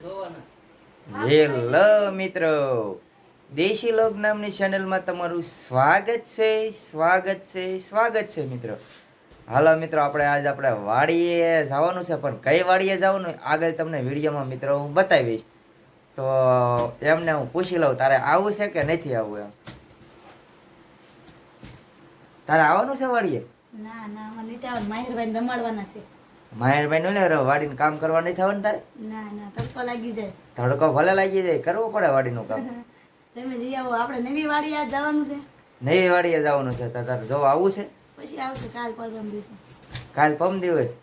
Hello મિત્રો. દેશી લોક નામની ચેનલમાં તમારું સ્વાગત છે સ્વાગત છે સ્વાગત છે મિત્રો. હાલો મિત્રો, આપણે આજ આપણે વાડીએ જવાનું છે, પણ કઈ વાડીએ જવાનું આગળ તમને વિડીયોમાં મિત્રો હું બતાવીશ. તો એમને હું પૂછી લઉં, તારે આવું છે કે નથી આવવું એમ? તારે આવવાનું છે વાડીએ? ના ના, મને ત્યાં માહિરભાઈ રમાડવાના છે. માયરભાઈ નો લે વાડીનું કામ કરવા નહીં થવાનું તારે? ના ના તડકો લાગી જાય. ધડકો ભલે લાગી જાય કરવું પડે વાડીનું કામ. તમે જઈ આવો આપણે નવી વાડી આજ જવાનું છે. નવી વાડી જવાનું છે તો તારે જો આવું છે? પછી આવશે કાલ પરમ દિવસે કાલ પમ દિવસ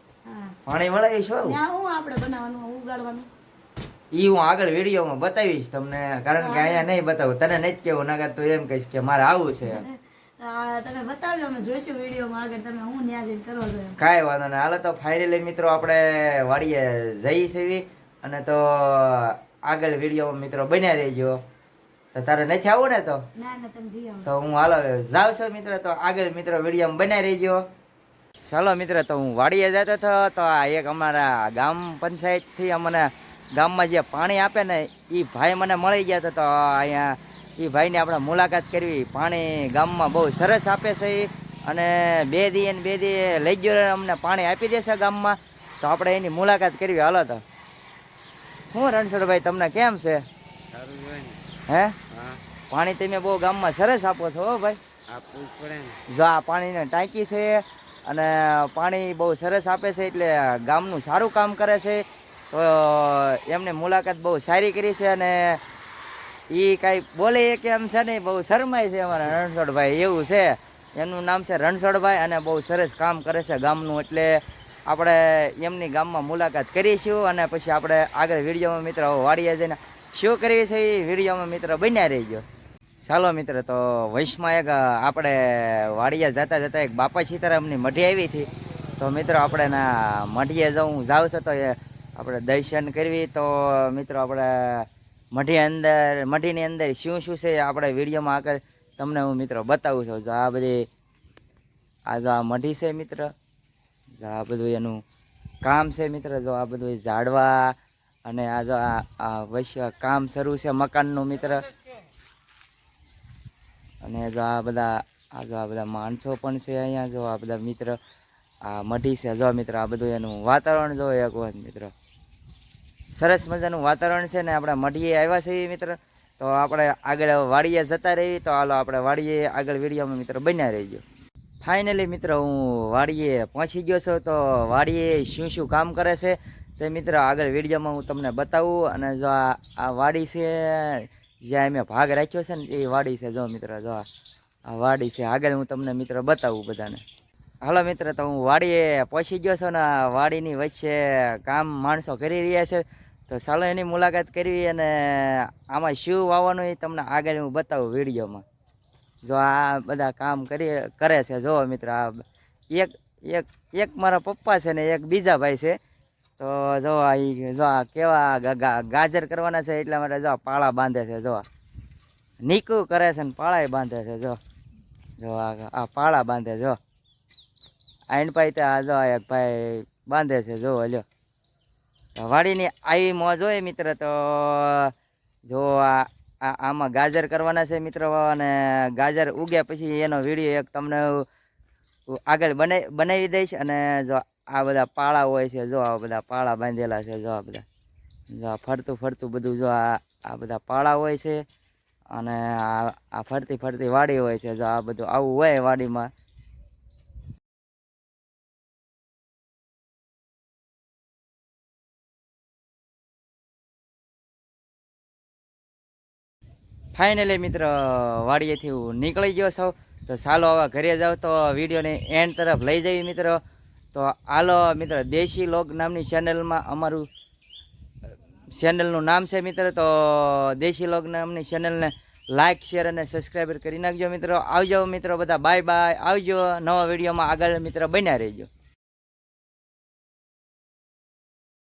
પાણી વળાવીશ શું હું આપણે બનાવવાનું ઉગાડવાનું. ઈ હું આગળ વિડીયોમાં બતાવીશ તમને કારણ કે અહીંયા નહીં બતાવું તને નહીં જ કેવું નગર તું એમ કહીશ કે મારે આવું છે તમે બતાવજો અમે જોઈશું વિડીયોમાં આગળ તમે હું ત્યાં જઈને કરવા છો કાંઈ વાંધો નહીં. હાલો તો ફાઇનલી મિત્રો આપણે વાડીએ જઈ સેવી અને તો આગળ વિડીયોમાં મિત્રો બન્યા રહેજો. તો તારે નથી આવું ને તો? ના ના તમે જઈ આવો. તો હું હાલો જાવ છો મિત્રો તો આગળ મિત્રો વિડીયોમાં બનાવી રહેજો. ચાલો મિત્રો તો હું વાડીએ જતો હતો તો આ એક અમારા ગામ પંચાયતથી અમને ગામમાં જે પાણી આપે ને એ ભાઈ મને મળી ગયા તો અહીંયા એ ભાઈને આપણે મુલાકાત કરવી. પાણી ગામમાં બહુ સરસ આપે છે. અને બે દી ને બે દી લઈ ગયો અમને પાણી આપી દેશે ગામમાં. તો આપણે એની મુલાકાત કરવી. હાલો તો. શું રણછોડભાઈ તમને કેમ છે? હે? હા. પાણી તમે બહુ ગામમાં સરસ આપો છો હો ભાઈ. જો આ પાણીની ટાંકી છે અને પાણી બહુ સરસ આપે છે એટલે ગામનું સારું કામ કરે છે. તો એમને મુલાકાત બહુ સારી કરી છે અને એ કાંઈ બોલે કે એમ છે નહીં, બહુ શરમાય છે અમારા રણછોડભાઈ, એવું છે. એનું નામ છે રણછોડભાઈ અને બહુ સરસ કામ કરે છે ગામનું, એટલે આપણે એમની ગામમાં મુલાકાત કરીશું અને પછી આપણે આગળ વિડીયોમાં મિત્રો વાડીએ જઈને શું કરીએ છીએ એ વિડીયોમાં મિત્રો બન્યા રહીજો. ચાલો મિત્ર, તો વૈશમાં એક આપણે વાડિયા જતા જતા એક બાપા સીતારામની મઢી આવી હતી. તો મિત્રો, આપણે ના મઢીએ જવું જાવ છે તો એ આપણે દર્શન કરવી. તો મિત્રો, આપણે મઢી અંદર, મઢીની અંદર શું શું છે આપણે વિડીયોમાં આગળ તમને હું મિત્રો બતાવું છું. આ બધી, આ જો આ મઢી છે મિત્ર, જો આ બધું એનું કામ છે મિત્ર, જો આ બધું ઝાડવા અને આ જો આ આ વૈશ્ય કામ શરૂ છે મકાનનું મિત્ર. અને જો આ બધા, આ જો આ બધા માણસો પણ છે અહીંયા, જો આ બધા મિત્ર, આ મઢી છે. જો મિત્ર, આ બધું એનું વાતાવરણ જો એક વખત મિત્ર. સરસ મજાનું વાતાવરણ છે ને આપણે મઢીએ આવ્યા છીએ મિત્ર. તો આપણે આગળ વાડીએ જતા રહીએ તો હાલો આપણે વાડીએ આગળ વિડીયોમાં મિત્ર બન્યા રહીજો. ફાઇનલી મિત્ર હું વાડીએ પહોંચી ગયો છું, તો વાડીએ શું શું કામ કરે છે તે મિત્ર આગળ વિડીયોમાં હું તમને બતાવું. અને જો આ વાડી છે જ્યાં મેં ભાગ રાખ્યો છે ને, એ વાડી છે જો મિત્ર, જો આ વાડી છે. આગળ હું તમને મિત્ર બતાવું બધાને. હાલો મિત્ર, તો હું વાડીએ પહોંચી ગયો છું ને વાડીની વચ્ચે કામ માણસો કરી રહ્યા છે. તો ચાલો એની મુલાકાત કરવી અને આમાં શું વાવવાનું એ તમને આગળ હું બતાવું વિડીયોમાં. જો આ બધા કામ કરી, કરે છે. જો મિત્ર, આ એક એક એક મારા પપ્પા છે ને એક બીજા ભાઈ છે. તો જો આ જો આ કેવા ગાજર કરવાના છે એટલા માટે જો પાળા બાંધે છે. જો. નીકું કરે છે ને પાળાય બાંધે છે. જો જો આ પાળા બાંધે જો. આઈન પાઈ તો આ જો એક ભાઈ બાંધે છે. જો, લ્યો. તો વાડીની આવી મોજ હોય મિત્ર, તો જો આ આમાં ગાજર કરવાના છે મિત્રો, અને ગાજર ઉગ્યા પછી એનો વીડિયો એક તમને આગળ બનાવી બનાવી દઈશ, અને જો આ બધા પાળા હોય છે, જો આ બધા પાળા બાંધેલા છે, જો આ બધા જો આ ફરતું ફરતું બધું જો આ આ બધા પાળા હોય છે, અને આ ફરતી ફરતી વાડી હોય છે, જો આ બધું આવું હોય વાડીમાં ફાઇનલી મિત્ર, વાડીએથી હું નીકળી ગયો છું. તો ચાલો હવે ઘરે જાઉં તો વિડીયોને એન્ડ તરફ લઈ જઈએ મિત્ર. તો હાલો મિત્ર, દેશી લોક નામની ચેનલમાં અમારું ચેનલનું નામ છે મિત્ર. તો દેશી લોક નામની ચેનલને લાઇક શેર અને સબસ્ક્રાઈબર કરી નાખજો મિત્રો. આવજો મિત્રો બધા બાય બાય આવજો, નવા વિડીયોમાં આગળ મિત્ર બન્યા રહેજો.